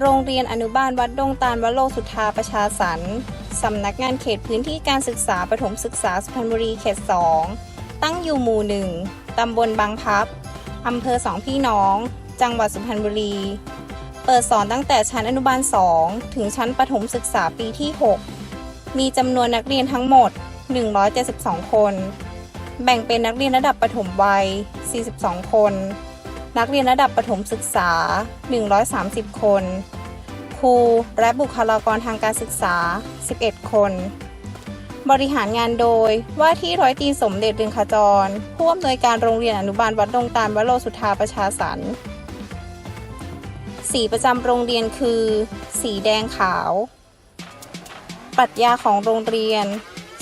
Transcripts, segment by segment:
โรงเรียนอนุบาลวัดดงตาลวโรสุทธาประชาสรรสำนักงานเขตพื้นที่การศึกษาประถมศึกษาสุพรรณบุรีเขต 2 ตั้งอยู่หมู่หนึ่งตำบลบางพับอำเภอสองพี่น้อง จังหวัดสุพรรณบุรี เปิดสอนตั้งแต่ชั้นอนุบาล 2 ถึงชั้นประถมศึกษาปีที่ 6 มีจำนวนนักเรียนทั้งหมด 172 คน แบ่งเป็นนักเรียนระดับประถมวัย 42 คน นักเรียนระดับประถมศึกษา 130 คน ครูและบุคลากรทางการศึกษา 11 คน บริหารงานโดยว่าที่ร้อยตรีสมเด็จเรืองขจร ผู้อำนวยการโรงเรียนอนุบาลวัดดงตาลวโรสุทธาประชาสรรค์สีประจำโรงเรียนคือ สีแดงขาว ปรัชญาของโรงเรียน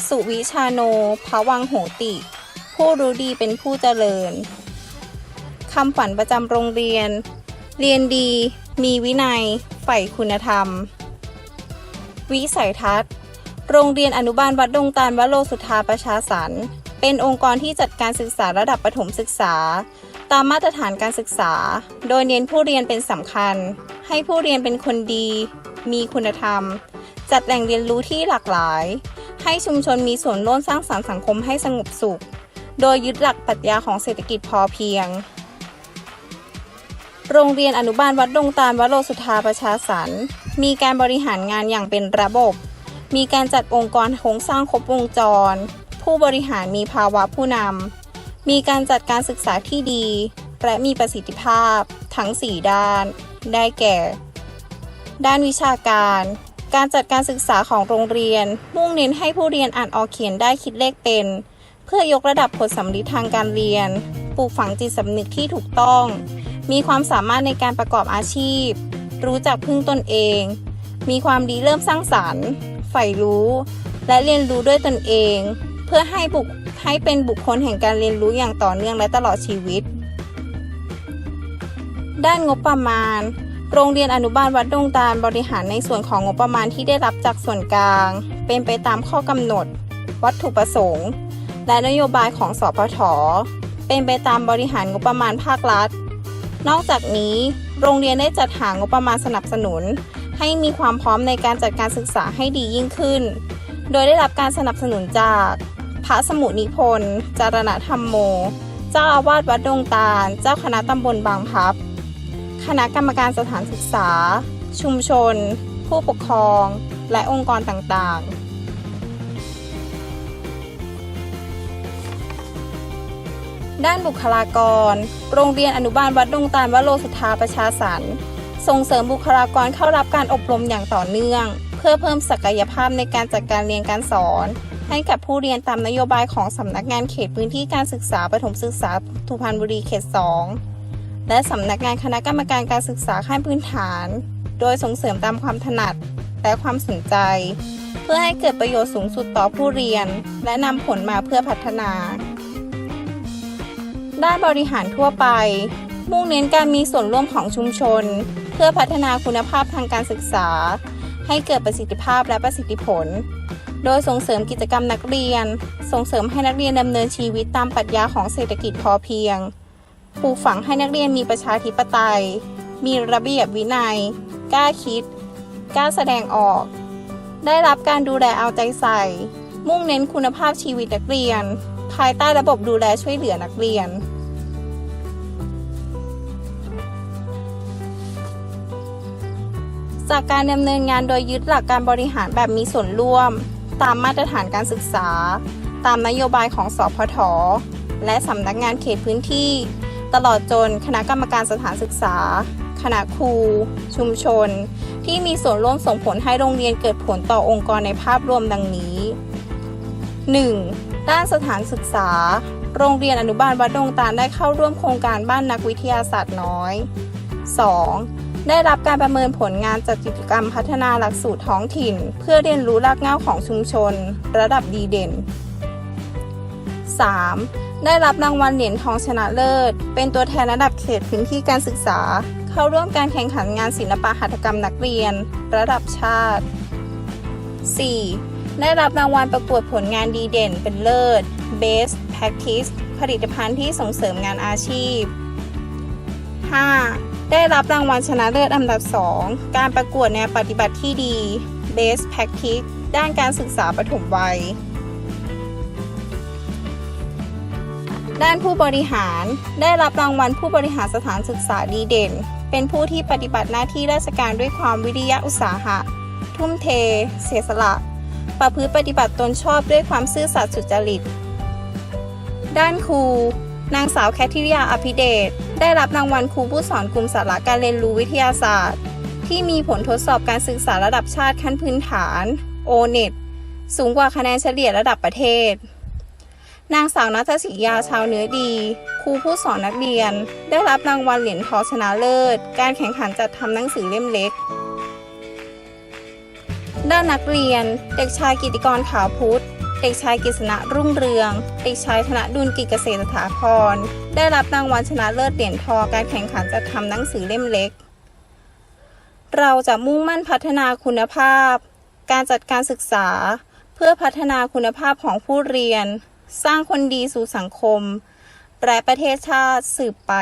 สุวิชาโนภวังโหติ ผู้รู้ดีเป็นผู้เจริญ คำฝันประจำโรงเรียน เรียนดี มีวินัย ใฝ่คุณธรรม วิสัยทัศน์ โรงเรียนอนุบาลวัดดงตาลวโรสุธาประชาสรรเป็นองค์กรที่จัดการศึกษาระดับประถมศึกษา ตามมาตรฐานการศึกษา โดยเน้นผู้เรียนเป็นสำคัญ ให้ผู้เรียนเป็นคนดี มีคุณธรรม จัดแหล่งเรียนรู้ที่หลากหลาย ให้ชุมชนมีส่วนร่วมสร้างสรรค์สังคมให้สงบสุข โดยยึดหลักปรัชญาของเศรษฐกิจพอเพียง โรงเรียนอนุบาลวัดดงตาลวโรสุทธาประชาสรรค์มีการบริหารงานอย่างเป็นระบบ มีการจัดองค์กรโครงสร้างครบวงจร ผู้บริหารมีภาวะผู้นำ มีการจัดการศึกษาที่ดี และมีประสิทธิภาพ ทั้ง 4 ด้าน ได้แก่ ด้านวิชาการ การจัดการศึกษาของโรงเรียน มุ่งเน้นให้ผู้เรียนอ่านออกเขียนได้คิดเลขเป็น เพื่อยกระดับผลสำลิดทางการเรียน ปลูกฝังจิตสำนึกที่ถูกต้อง มีความสามารถในการประกอบอาชีพ รู้จักพึ่งตนเอง มีความดีเริ่มสร้างสรรค์ใฝ่รู้ และเรียนรู้ด้วยตนเอง เพื่อให้บุคให้เป็นบุคคลแห่งการเรียนรู้อย่างต่อเนื่องและตลอดชีวิต ด้านงบประมาณ โรงเรียนอนุบาลวัดดงตาลบริหารในส่วนของงบประมาณที่ได้รับจากส่วนกลาง เป็นไปตามข้อกำหนด วัตถุประสงค์ และนโยบายของสพทเป็นไปตามบริหารงบประมาณภาครัฐ นอกจากนี้โรงเรียนได้จัดหางบประมาณสนับสนุน ให้มีความพร้อมในการจัดการศึกษาให้ดียิ่งขึ้น โดยได้รับการสนับสนุนจากพระสมุนิพนธ์จารณธรรมโม เจ้าอาวาสวัดดงตาล เจ้าคณะตำบลบางพับ คณะกรรมการสถานศึกษา ชุมชน ผู้ปกครอง และองค์กรต่างๆ ด้านบุคลากร โรงเรียนอนุบาลวัดดงตาลวโรสุทธาประชาสรรค์ส่งเสริมบุคลากรเข้ารับการอบรมอย่างต่อเนื่อง เพื่อเพิ่มศักยภาพในการจัดการเรียนการสอน ให้กับผู้เรียนตามนโยบายของสำนักงานเขตพื้นที่การศึกษาประถมศึกษาสุพรรณบุรีเขต 2 และสำนักงานคณะกรรมการการศึกษาขั้นพื้นฐาน โดยส่งเสริมตามความถนัดและความสนใจ เพื่อให้เกิดประโยชน์สูงสุดต่อผู้เรียน และนำผลมาเพื่อพัฒนา ด้านบริหารทั่วไป มุ่งเน้นการมีส่วนร่วมของชุมชน เพื่อพัฒนาคุณภาพทางการศึกษา ให้เกิดประสิทธิภาพและประสิทธิผล โดยส่งเสริมกิจกรรมนักเรียน ส่งเสริมให้นักเรียนดำเนินชีวิตตามปรัชญาของเศรษฐกิจพอเพียงปลูกฝังให้นักเรียนมีประชาธิปไตย มีระเบียบวินัย กล้าคิด กล้าแสดงออก ได้รับการดูแลเอาใจใส่ มุ่งเน้นคุณภาพชีวิตนักเรียน ภายใต้ระบบดูแลช่วยเหลือนักเรียน จากการดำเนินงานโดยยึดหลักการบริหารแบบมีส่วนร่วม ตามมาตรฐานการศึกษา ตามนโยบายของสพท และสำนักงานเขตพื้นที่ ตลอดจนคณะกรรมการสถานศึกษา คณะครู ชุมชน ที่มีส่วนร่วมส่งผลให้โรงเรียนเกิดผลต่อองค์กรในภาพรวมดังนี้ 1. ด้านสถานศึกษา โรงเรียนอนุบาลวัดดงตาลได้เข้าร่วมโครงการบ้านนักวิทยาศาสตร์น้อย 2. ได้รับการประเมินผลงานจากกิจกรรมพัฒนาหลักสูตรท้องถิ่น เพื่อเรียนรู้รากเหง้าของชุมชน ระดับดีเด่น 3. ได้รับรางวัลเหรียญทองชนะเลิศ เป็นตัวแทนระดับเขตพื้นที่การศึกษา เข้าร่วมการแข่งขันงานศิลปะหัตถกรรมนักเรียน ระดับชาติ 4. ได้รับรางวัลประกวดผลงานดีเด่นเป็นเลิศ Best Practice ผลิตภัณฑ์ที่ส่งเสริมงานอาชีพ 5. ได้รับรางวัลชนะเลิศอันดับ 2 การประกวดแนวปฏิบัติที่ดี Best Practice ด้านการศึกษาปฐมวัย ด้านผู้บริหารได้รับรางวัลผู้บริหารสถานศึกษาดีเด่น เป็นผู้ที่ปฏิบัติหน้าที่ราชการด้วยความวิริยะอุตสาหะ ทุ่มเท เสียสละ ประพฤติปฏิบัติตนชอบด้วยความซื่อสัตย์สุจริต ด้านครู นางสาวแคทริยาอภิเดชได้รับรางวัลครูผู้สอนกลุ่มสาระการเรียนรู้วิทยาศาสตร์ ที่มีผลทดสอบการศึกษาระดับชาติขั้นพื้นฐาน o n e t สูงกว่าคะแนนเฉลี่ยระดับประเทศ นางสาวนัทศิยาชาวเนื้อดี ครูผู้สอนนักเรียน ได้รับรางวัลเหรียญทองชนะเลิศ การแข่งขันจัดทำหนังสือเล่มเล็ก ด้านนักเรียน เด็กชายกิติกรขาวพุทธ เด็กชายกฤษณะรุ่งเรือง เด็กชายธนดุลกิจเกษตรสถาพร ได้รับรางวัลชนะเลิศเหรียญทองการแข่งขันจัดทำหนังสือเล่มเล็ก เราจะมุ่งมั่นพัฒนาคุณภาพ การจัดการศึกษา เพื่อพัฒนาคุณภาพของผู้เรียน สร้างคนดีสู่สังคม และประเทศชาติสืบไป